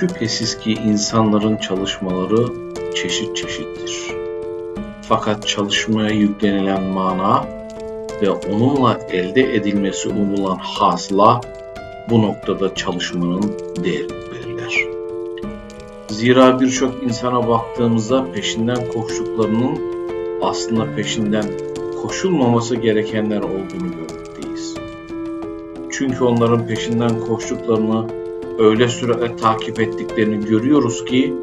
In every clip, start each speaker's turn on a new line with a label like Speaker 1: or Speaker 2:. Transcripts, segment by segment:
Speaker 1: Şüphesiz ki insanların çalışmaları çeşit çeşittir. Fakat çalışmaya yüklenilen mana ve onunla elde edilmesi umulan hasıla bu noktada çalışmanın değerini belirler. Zira birçok insana baktığımızda peşinden koştuklarının aslında peşinden koşulmaması gerekenler olduğunu görmekteyiz. Çünkü onların peşinden koştuklarını öyle süratle takip ettiklerini görüyoruz ki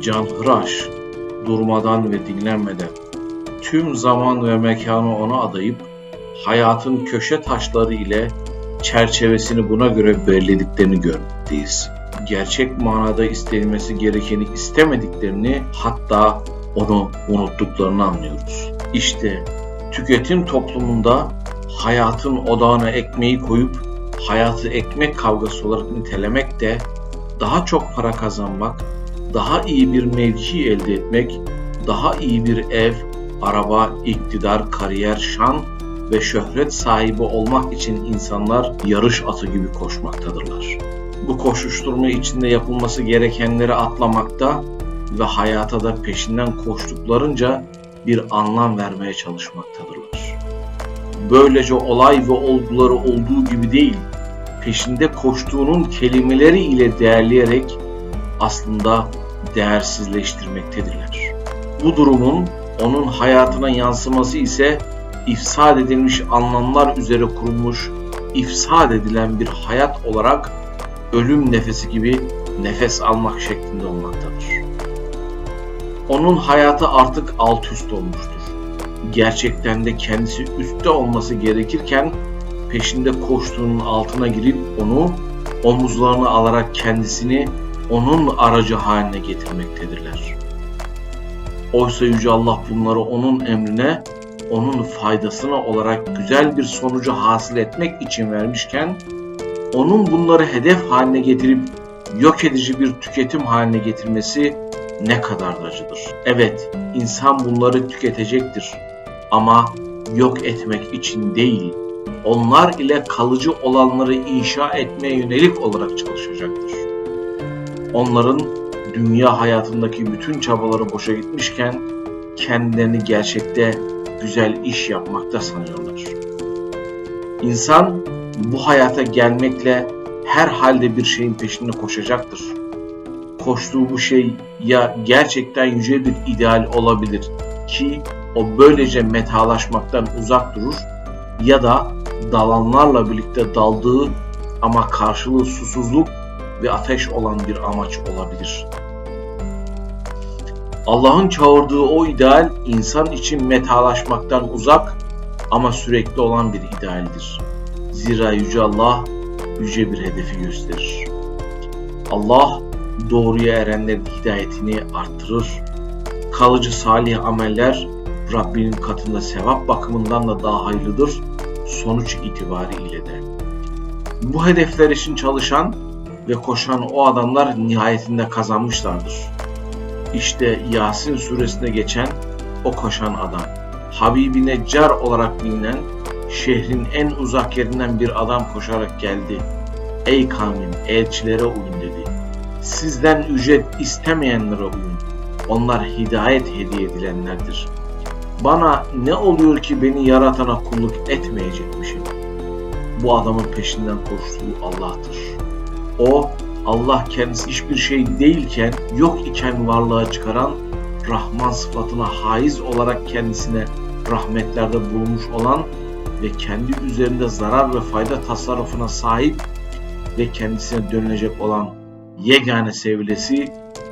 Speaker 1: canhıraş, durmadan ve dinlenmeden tüm zaman ve mekanı ona adayıp hayatın köşe taşları ile çerçevesini buna göre belirlediklerini görmekteyiz. Gerçek manada istenilmesi gerekeni istemediklerini hatta onu unuttuklarını anlıyoruz. İşte tüketim toplumunda hayatın odağına ekmeği koyup hayatı ekmek kavgası olarak nitelemek de daha çok para kazanmak, daha iyi bir mevki elde etmek, daha iyi bir ev, araba, iktidar, kariyer, şan ve şöhret sahibi olmak için insanlar yarış atı gibi koşmaktadırlar. Bu koşuşturma içinde yapılması gerekenleri atlamakta ve hayata da peşinden koştuklarınca bir anlam vermeye çalışmaktadırlar. Böylece olay ve olguları olduğu gibi değil, peşinde koştuğunun kelimeleri ile değerleyerek aslında değersizleştirmektedirler. Bu durumun onun hayatına yansıması ise ifsad edilmiş anlamlar üzere kurulmuş, ifsad edilen bir hayat olarak ölüm nefesi gibi nefes almak şeklinde olmaktadır. Onun hayatı artık alt üst olmuştur. Gerçekten de kendisi üstte olması gerekirken peşinde koştuğunun altına girip onu omuzlarına alarak kendisini onun aracı haline getirmektedirler. Oysa Yüce Allah bunları onun emrine, onun faydasına olarak güzel bir sonucu hasıl etmek için vermişken, onun bunları hedef haline getirip yok edici bir tüketim haline getirmesi ne kadar da acıdır. Evet, insan bunları tüketecektir ama yok etmek için değil, onlar ile kalıcı olanları inşa etmeye yönelik olarak çalışacaktır. Onların dünya hayatındaki bütün çabaları boşa gitmişken kendilerini gerçekte güzel iş yapmakta sanıyorlar. İnsan bu hayata gelmekle her halde bir şeyin peşinde koşacaktır. Koştuğu bu şey ya gerçekten yüce bir ideal olabilir ki o böylece metalaşmaktan uzak durur ya da dalanlarla birlikte daldığı ama karşılığı susuzluk ve ateş olan bir amaç olabilir. Allah'ın çağırdığı o ideal insan için metalaşmaktan uzak ama sürekli olan bir idealdir. Zira Yüce Allah yüce bir hedefi gösterir. Allah doğruya erenlerin hidayetini arttırır. Kalıcı salih ameller Rabbinin katında sevap bakımından da daha hayırlıdır sonuç itibariyle de. Bu hedefler için çalışan ve koşan o adamlar nihayetinde kazanmışlardır. İşte Yasin suresinde geçen o koşan adam. Habibi Neccar olarak bilinen şehrin en uzak yerinden bir adam koşarak geldi. Ey kavmim elçilere uyun dedi. Sizden ücret istemeyenlere uyun. Onlar hidayet hediye edilenlerdir. Bana ne oluyor ki beni yaratana kulluk etmeyecekmişim? Bu adamın peşinden koştuğu Allah'tır. O Allah kendisi hiçbir şey değilken, yok iken varlığa çıkaran, Rahman sıfatına haiz olarak kendisine rahmetlerde bulunmuş olan ve kendi üzerinde zarar ve fayda tasarrufuna sahip ve kendisine dönülecek olan yegane sevilesi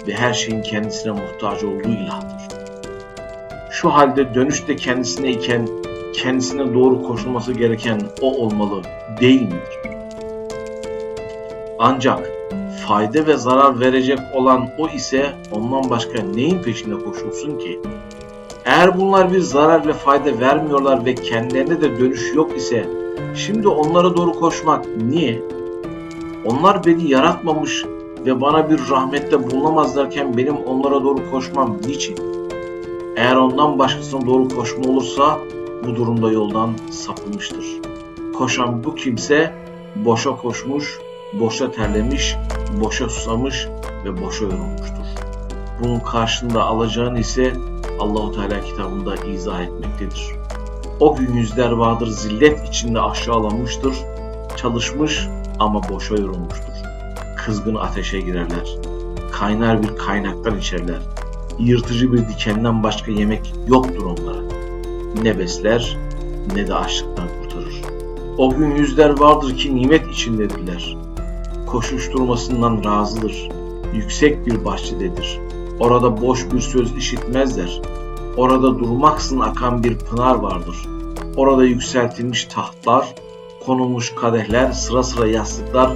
Speaker 1: ve her şeyin kendisine muhtaç olduğu ilahtır. Şu halde dönüşte kendisine iken kendisine doğru koşulması gereken o olmalı değil midir? Ancak fayda ve zarar verecek olan o ise ondan başka neyin peşinde koşulsun ki? Eğer bunlar bir zarar ve fayda vermiyorlar ve kendilerine de dönüş yok ise şimdi onlara doğru koşmak niye? Onlar beni yaratmamış ve bana bir rahmette bulunamazlarken benim onlara doğru koşmam niçin? Eğer ondan başkasına doğru koşma olursa bu durumda yoldan sapılmıştır. Koşan bu kimse boşa koşmuş boşa terlemiş, boşa susamış ve boşa yorulmuştur. Bunun karşında alacağını ise Allahu Teala kitabında izah etmektedir. O gün yüzler vardır zillet içinde aşağılanmıştır, çalışmış ama boşa yorulmuştur. Kızgın ateşe girerler, kaynar bir kaynaktan içerler, yırtıcı bir dikenden başka yemek yoktur onlara. Ne besler ne de açlıktan kurtarır. O gün yüzler vardır ki nimet içindedirler. Koşuşturmasından razıdır. Yüksek bir bahçededir. Orada boş bir söz işitmezler. Orada durmaksın akan bir pınar vardır. Orada yükseltilmiş tahtlar, konulmuş kadehler, sıra sıra yastıklar,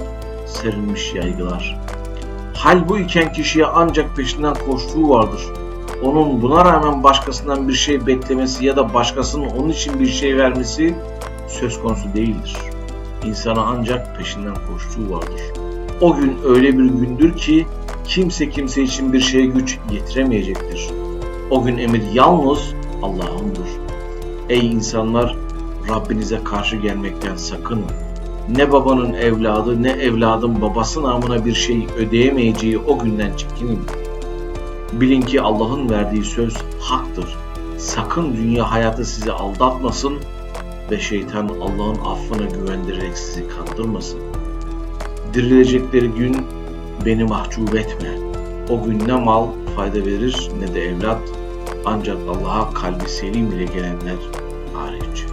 Speaker 1: serilmiş yaygılar. Hal bu iken kişiye ancak peşinden koştuğu vardır. Onun buna rağmen başkasından bir şey beklemesi ya da başkasının onun için bir şey vermesi söz konusu değildir. İnsana ancak peşinden koştuğu vardır. O gün öyle bir gündür ki kimse kimse için bir şeye güç yetiremeyecektir. O gün emir yalnız Allah'ındır. Ey insanlar Rabbinize karşı gelmekten sakının. Ne babanın evladı ne evladın babası namına bir şey ödeyemeyeceği o günden çekinin. Bilin ki Allah'ın verdiği söz haktır. Sakın dünya hayatı sizi aldatmasın ve şeytan Allah'ın affına güvendirerek sizi kandırmasın. Dirilecekleri gün beni mahcup etme. O gün ne mal fayda verir ne de evlat ancak Allah'a kalbi selim ile gelenler hariç.